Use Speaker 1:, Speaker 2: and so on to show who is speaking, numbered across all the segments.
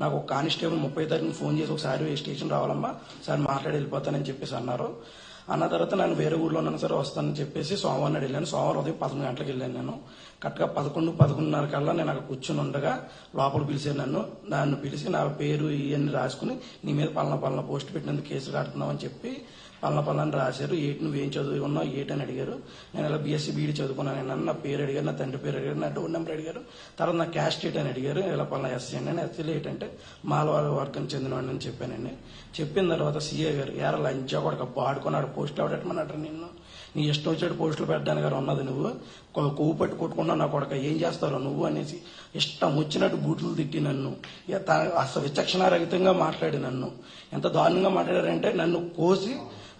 Speaker 1: నాకు ఒక కానిస్టేబుల్ ముప్పై తారీఖున ఫోన్ చేసి ఒకసారి స్టేషన్ రావాలమ్మా? సార్ మాట్లాడి వెళ్ళిపోతానని చెప్పేసి అన్నారు. అన్న తర్వాత నేను వేరే ఊర్లో ఉన్నాను సరే వస్తానని చెప్పేసి సోమవారం నాడు వెళ్ళాను. సోమవారం ఉదయం పదకొండు గంటలకు వెళ్ళాను నేను. కరెక్ట్గా పదకొండు పదకొండున్నర కల్లా నేను అక్కడ కూర్చుని ఉండగా లోపల పిలిచాను నన్ను. నన్ను పిలిచి నా పేరు ఇవన్నీ రాసుకుని నీ మీద పలానా పలానా పోస్ట్ పెట్టినందుకు కేసు కడుతున్నామని చెప్పి పలానా పలానా రాశారు. ఏటి నువ్వు ఏం చదువు ఉన్నావు ఏటని అడిగారు. నేను ఇలా బీఎస్సీ బీడీ చదువుకున్నాను. నేను నా పేరు అడిగారు నా తండ్రి పేరు అడిగారు నా డోర్ నెంబర్ అడిగారు. తర్వాత నా క్యాస్ట్ ఏట్ అని అడిగారు. ఇలా పలానా ఎస్సీ అండి ఎస్సీలు ఏంటంటే మాలవాడ వర్గం చెందినవాడిని అని చెప్పానండి చెప్పిన తర్వాత సీఏ గారు ఎరా లంచా కూడా పాడుకున్నాడు పోస్ట్ ఎవడెట్టమన్నాడు నిన్ను. నీ ఇష్టం వచ్చాడు పోస్టులు పెట్టడానికి గారు ఉన్నది నువ్వు. కొవ్వు పట్టి కొట్టుకున్నా నా కొడక. ఏం చేస్తారో నువ్వు అనేసి ఇష్టం వచ్చినట్టు బూట్లు తిట్టి నన్ను. ఇక అసలు విచక్షణారహితంగా మాట్లాడి నన్ను. ఎంత దారుణంగా మాట్లాడారంటే నన్ను కోసి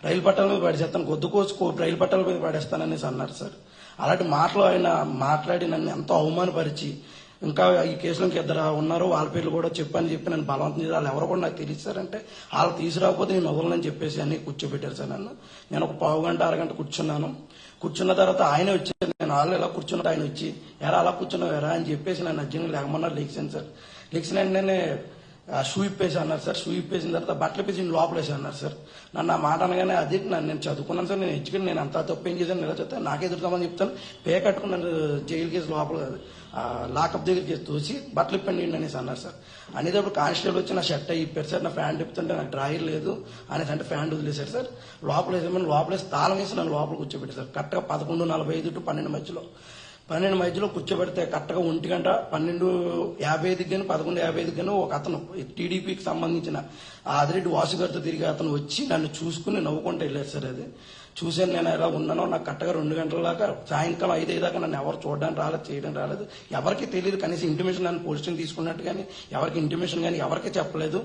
Speaker 1: రైలు పట్టాల మీద పడేస్తాను గొద్దు కోసి రైలు పట్టాల మీద పడేస్తాననేసి అన్నారు సార్. అలాంటి మాటలు ఆయన మాట్లాడి నన్ను ఎంతో అవమానపరిచి ఇంకా ఈ కేసులో ఇంకా ఇద్దరు ఉన్నారు వాళ్ళ పేర్లు కూడా చెప్పని చెప్పి నన్ను బలవంతం చేసి వాళ్ళు ఎవరు కూడా నాకు తెలియచారంటే వాళ్ళు తీసుకురాకపోతే నేను వదలని చెప్పేసి అన్ని కూర్చోబెట్టారు సార్ నన్ను. నేను ఒక పావు గంట అరగంట కూర్చున్నాను. కూర్చున్న తర్వాత ఆయన వచ్చి నేను వాళ్ళు ఎలా కూర్చున్నారు ఆయన వచ్చి ఎరా అలా కూర్చున్నావు ఎరా అని చెప్పేసి నన్ను అర్జున్ లేకమన్నారు. లెక్సాను సార్. లెగిసిన వెంటనే ఆ షూ ఇప్పేసి అన్నారు సార్ షూ ఇప్పేసిన తర్వాత బట్టలు పేసి లోపలేసి అన్నారు సార్. నన్ను ఆ మాట అనగానే అది నన్ను నేను చదువుకున్నాను సార్ నేను ఎడ్యుకేట్ నేను అంతా తప్పు ఏం చేశాను ఇలా చెప్తాను నాకే ఎదురుతామని చెప్తాను. పే కట్టుకున్నాను నన్ను జైలు కేసు లోపల లాకప్ దగ్గరికి తోసి బట్టలు ఇప్పండి అనేసి అన్నారు సార్. అనేటప్పుడు కానిస్టేబుల్ వచ్చి నా షర్ట్ ఇప్పారు సార్ నా ఫ్యాంట్ ఇప్పుతుంటే నాకు డ్రాయర్ లేదు అనేసి అంటే ఫ్యాంట్ వదిలేశారు సార్. లోపల వేసేమని లోపలేసి తాళం వేసి నన్ను లోపల కూర్చోబెట్టారు సార్. కరెక్ట్గా పదకొండు నలభై ఐదు టు పన్నెండు మధ్యలో. పన్నెండు మధ్యలో కూర్చోబెడితే కరెక్ట్గా ఒంటి గంట పన్నెండు యాభై ఐదుకి కానీ పదకొండు యాభై ఐదుకి కానీ ఒక అతను టీడీపీకి సంబంధించిన ఆదిరెడ్డి వాసు గారితో తిరిగి అతను వచ్చి నన్ను చూసుకుని నవ్వుకుంటూ వెళ్ళారు సార్ అది. చూశాను నేను ఎలా ఉన్నానో నాకు కరెక్ట్గా రెండు గంటల దాకా సాయంకాలం ఐదు దాకా నన్ను ఎవరు చూడడానికి రాలేదు చేయడం రాలేదు. ఎవరికి తెలియదు కనీసం ఇంటిమేషన్ నన్ను పోస్టింగ్ తీసుకున్నట్టు కానీ ఎవరికి ఇంటిమేషన్ కానీ ఎవరికి చెప్పలేదు.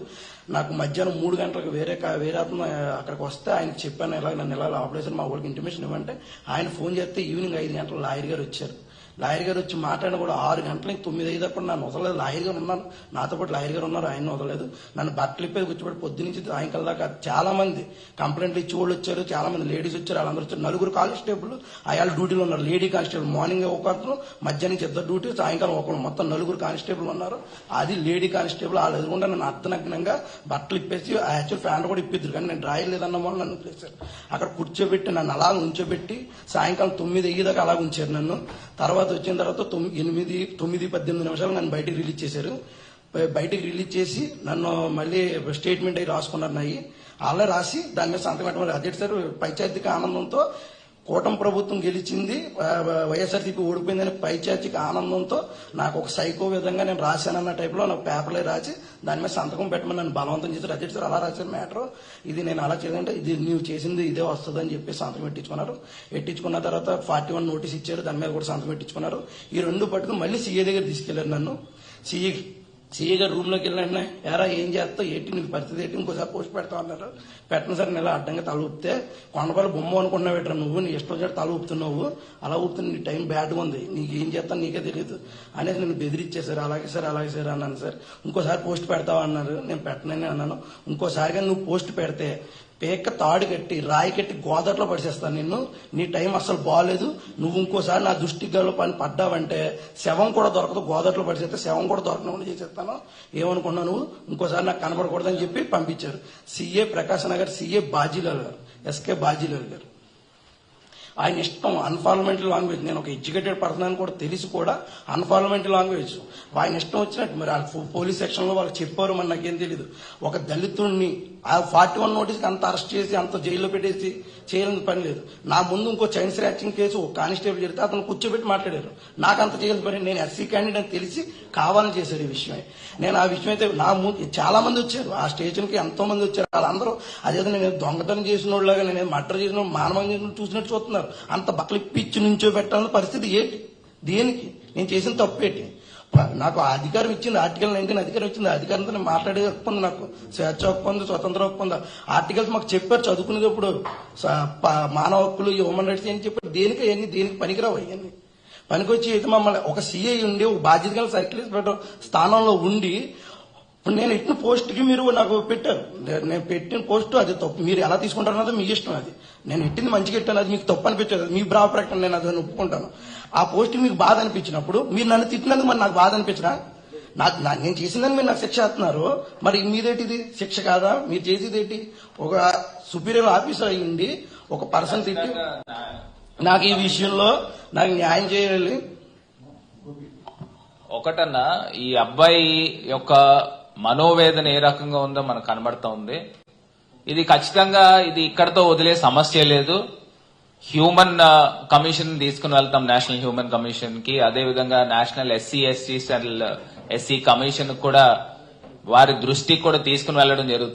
Speaker 1: నాకు మధ్యాహ్నం మూడు గంటలకు వేరే వేరే అతను అక్కడికి వస్తే ఆయన చెప్పాను ఎలా నన్ను ఎలా ఆపరేషన్ మా ఊరికి ఇంటిమేషన్ ఇవ్వంటే ఆయన ఫోన్ చేస్తే ఈవినింగ్ ఐదు గంటల లాయర్ గారు వచ్చారు. లాయర్ గారు వచ్చి మాట్లాడిన కూడా ఆరు గంటలకి తొమ్మిది ఐదు అప్పుడు నన్ను వదలలేదు. లాయర్ గారు ఉన్నారు. నాతో పాటు లాయర్ గారు ఉన్నారు. ఆయన వదలలేదు. నన్ను బట్టలు ఇప్పేది కూర్చోబెట్టి పొద్దు నుంచి సాయంకాలం దాకా చాలా మంది కంప్లైంట్లు ఇచ్చి వాళ్ళు వచ్చారు. చాలా మంది లేడీస్ వచ్చారు. వాళ్ళందరూ వచ్చారు. నలుగురు కానిస్టేబుల్ అయాల డ్యూటీలో ఉన్నారు. లేడీ కానిస్టేబుల్ మార్నింగ్ ఒక అతను మధ్యాహ్నం ఇద్దరు డ్యూటీ సాయంకాలం ఒకరు మొత్తం నలుగురు కానిస్టేబుల్ ఉన్నారు. అది లేడీ కానిస్టేబుల్ వాళ్ళు ఎదురుకుండా నన్ను అర్థనగ్నంగా బట్టలు ఇప్పేసి యాక్చువల్ ఫ్యాన్ కూడా ఇప్పిద్దరు. కానీ నేను డ్రాయర్ లేదన్న వాళ్ళు నన్ను చేశారు అక్కడ కూర్చోబెట్టి నన్ను అలా ఉంచోబెట్టి సాయంకాలం తొమ్మిది అయ్యి దాకా అలా ఉంచారు నన్ను. తర్వాత వచ్చిన తర్వాత ఎనిమిది తొమ్మిది పద్దెనిమిది నిమిషాలు నన్ను బయటికి రిలీజ్ చేశారు. బయటికి రిలీజ్ చేసి నన్ను మళ్ళీ స్టేట్మెంట్ అయి రాసుకున్నారు నాయి. అలా రాసి దాని మీద సంతకం పెట్టమని అదే సార్ పైచార్జిక ఆనందంతో కూటమి ప్రభుత్వం గెలిచింది వైఎస్ఆర్సీపీ ఓడిపోయిందని పైచార్జిక ఆనందంతో నాకు ఒక సైకో విధంగా నేను రాశానన్న టైప్లో నాకు పేపర్లే రాసి దాని మీద సంతకం పెట్టమని నన్ను బలవంతం చేసి అదే సార్ అలా రాసిన మ్యాటర్. ఇది నేను అలా చేయాలంటే ఇది నువ్వు చేసింది ఇదే వస్తుంది అని చెప్పి సంతకం పెట్టించుకున్నారు. పెట్టించుకున్న తర్వాత ఫార్టీ వన్ నోటీస్ ఇచ్చారు. దాని మీద కూడా సంతకం పెట్టించుకున్నారు. ఈ రెండు పట్టుకుని మళ్ళీ సీఏ దగ్గర తీసుకెళ్ళారు నన్ను. సీఏ సీఏ గారు రూమ్లోకి వెళ్ళండి. ఎరా ఏం చేస్తావు? ఏంటి నీకు పరిస్థితి ఏంటి? ఇంకోసారి పోస్ట్ పెడతావు అన్నారు పెట్టిన సరే నెల అడ్డంగా తల ఊపితే కొండపల్లి బొమ్మ అనుకున్నావు ఎట్రా నువ్వు? నీ ఇష్టం చేసి తల ఊపుతున్నావు. అలా ఊపుతున్న నీ టైం బ్యాడ్గా ఉంది. నీకు ఏం చేస్తాను నీకే తెలియదు అనేది నేను బెదిరించేశారు. అలాగే సార్ అలాగే సార్ అన్నాను సార్. ఇంకోసారి పోస్ట్ పెడతావు అన్నారు. నేను పెట్టనని అన్నాను. ఇంకోసారిగా నువ్వు పోస్ట్ పెడితే పేక తాడు కట్టి రాయి కట్టి గోదట్లో పడిసేస్తాను నిన్ను. నీ టైం అసలు బాగాలేదు నువ్వు ఇంకోసారి నా దృష్టి గల పని పడ్డావంటే శవం కూడా దొరకదు. గోదట్లో పడిసేస్తే శవం కూడా దొరకకుండా చేసేస్తాను. ఏమనుకున్నావు నువ్వు? ఇంకోసారి నాకు కనబడకూడదని చెప్పి పంపించారు. సీఏ ప్రకాశ్ నగర్ సీఏ బాజీలాల్ గారు ఎస్కే బాజీలాల్ గారు. ఆయన ఇష్టం అన్ఫార్మెంట్ లాంగ్వేజ్ నేను ఒక ఎడ్యుకేటెడ్ పర్సన్ అని కూడా తెలిసి కూడా అన్ఫార్మెంట్ లాంగ్వేజ్ ఆయన ఇష్టం వచ్చినట్టు మరి ఆ పోలీస్ సెక్షన్లో వాళ్ళు చెప్పారు మరి నాకేం తెలియదు ఒక దళితుడిని ఆ ఫార్టీ వన్ నోటీస్కి అంత అరెస్ట్ చేసి అంత జైల్లో పెట్టేసి చేయాలని పని లేదు. నా ముందు ఇంకో చైన్ స్రాచింగ్ కేసు ఒక కానిస్టేబుల్ జరిగితే అతను కూర్చోబెట్టి మాట్లాడారు. నాకు అంత చేయాల్సిన పని నేను ఎస్సీ క్యాండిడేట్ అని తెలిసి కావాలని చేశారు ఈ విషయమే. నేను ఆ విషయం అయితే నా ముందు చాలా మంది వచ్చారు. ఆ స్టేషన్కి ఎంతో మంది వచ్చారు. వాళ్ళందరూ అదేదో నేను దొంగతనం చేసిన వాళ్ళగా నేను మర్డర్ చేసిన వాళ్ళు, చేసిన చూసినట్టు చూస్తున్నారు. అంత బకలి పిచ్చి నుంచో పెట్టాలన్న పరిస్థితి ఏంటి? దేనికి? నేను చేసిన తప్పు ఏంటి? నాకు అధికారం ఇచ్చింది ఆర్టికల్ నైన్టీన్ అధికారం ఇచ్చింది. అధికారంతో నేను మాట్లాడే హక్కు నాకు. స్వేచ్ఛ హక్కు ఉంది స్వతంత్ర హక్కు ఉంది. ఆర్టికల్స్ మాకు చెప్పారు చదువుకునేటప్పుడు. మానవ హక్కులు హ్యూమన్ రైట్స్ అని చెప్పారు. దేనికి అవన్నీ? దేనికి పనికిరావు అవన్నీ? పనికొచ్చి అయితే మమ్మల్ని ఒక సీఐ ఉండి ఒక బాధ్యత గల సర్కిల్ ఇన్స్పెక్టర్ స్థానంలో ఉండి ఇప్పుడు నేను ఇచ్చిన పోస్ట్కి మీరు నాకు పెట్టారు. నేను పెట్టిన పోస్ట్ అది తప్పు. మీరు ఎలా తీసుకుంటారు అన్నది మీ ఇష్టం అది. నేను ఇట్టింది మంచిగా ఇట్టాను అది మీకు తప్పు అనిపించదు. మీ బ్రావ ప్రకటన నేను అది ఒప్పుకుంటాను. ఆ పోస్ట్ మీకు బాధ అనిపించినప్పుడు మీరు నన్ను తిట్టినందుకు మరి నాకు బాధ అనిపించరా? నాకు నేను చేసిందని మీరు నాకు శిక్ష వేస్తున్నారు మరి మీదేటిది? శిక్ష కాదా? మీరు చేసేది ఏంటి ఒక సుపీరియర్ ఆఫీసర్ అయ్యింది ఒక పర్సన్ తిట్టి నాకు ఈ విషయంలో నాకు న్యాయం చేయాలి.
Speaker 2: ఒకటన్నా ఈ అబ్బాయి యొక్క మనోవేదన ఏ రకంగా ఉందో మనకు కనబడతా ఉంది. ఇది ఖచ్చితంగా ఇది ఇక్కడతో వదిలే సమస్య లేదు. హ్యూమన్ కమిషన్ తీసుకుని వెళ్తాం నేషనల్ హ్యూమన్ కమిషన్కి అదే విధంగా national SC ST cell SC commission కూడా వారి దృష్టికి కూడా తీసుకుని వెళ్ళడం జరుగుతుంది.